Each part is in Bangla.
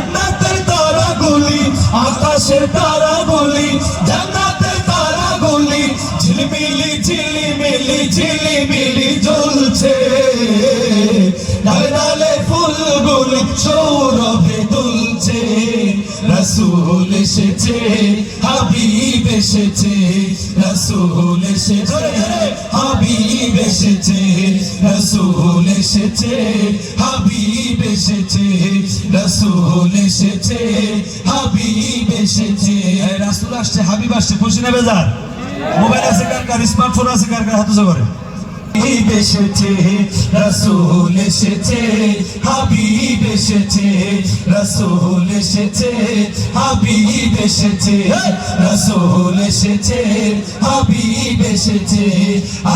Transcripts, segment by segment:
জান্নাতের তারাগুলি আকাশের তারা গুলি জান্নাতের তারাগুলি ঝিলমিলি ঝিলিমিলি ঝিলিমিলি জ্বলছে। রসুল এসেছে, হাবিব এসেছে, রসুল এসেছে হাবিব এসেছে, রসুল এসেছে, হাবিব এসেছে, রসুল এসেছে, হাবিব এসেছে। রাসূল আসছে, হাবিব আসছে, খুশি নেবে যার মোবাইল আছে কার কার, স্মার্টফোন আছে কার কার, হাতে করে। হাবিব এসেছে, রসুল এসেছে, হাবিব এসেছে, রসুল এসেছে, হাবিব এসেছে, রসুল এসেছে, হাবিব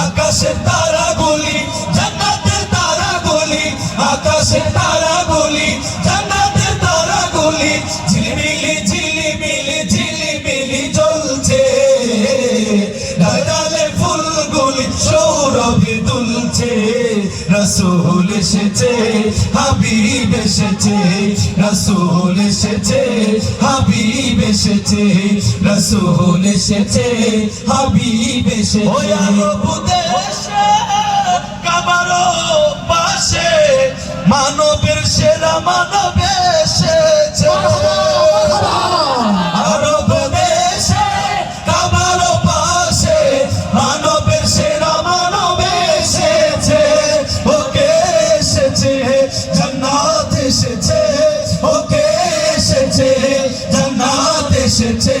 আকাশের তারা গলি জান্নাতের তারা গলি আকাশের তারা গলি জান্নাতের দুলছে রসুল এসেছে, হাবিব এসেছে, রসুল এসেছে, হাবিব এসেছে, রসুল এসেছে, হাবিব এসেছে। মানবের সেরা মানব এসেছে ওকে এসেছে জান্নাত এসেছে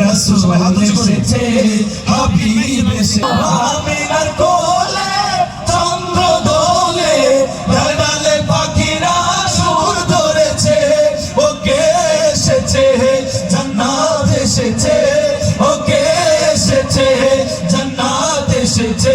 রাসূল এসেছে হাবিব এসেছে। আমিনার কোলে চন্দ্র দোলে ডালে পাখিরা সুর ধরেছে ওকে এসেছে জান্নাত এসেছে ওকে এসেছে জান্নাত এসেছে।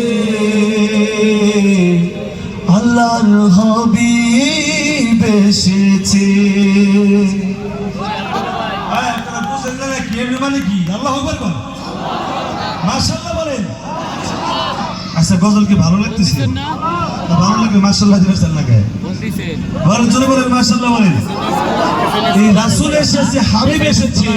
এসেছে। মানে কি? আল্লাহ আকবার বলেন। আচ্ছা গজল কি ভালো লাগতেছে? না? ভালো লাগে মাশাআল্লাহ দিবেন না গায়ে বলেন চলে বলেন মাশাআল্লাহ বলেন। এই রাসূল এসেছে হাবিব এসেছে।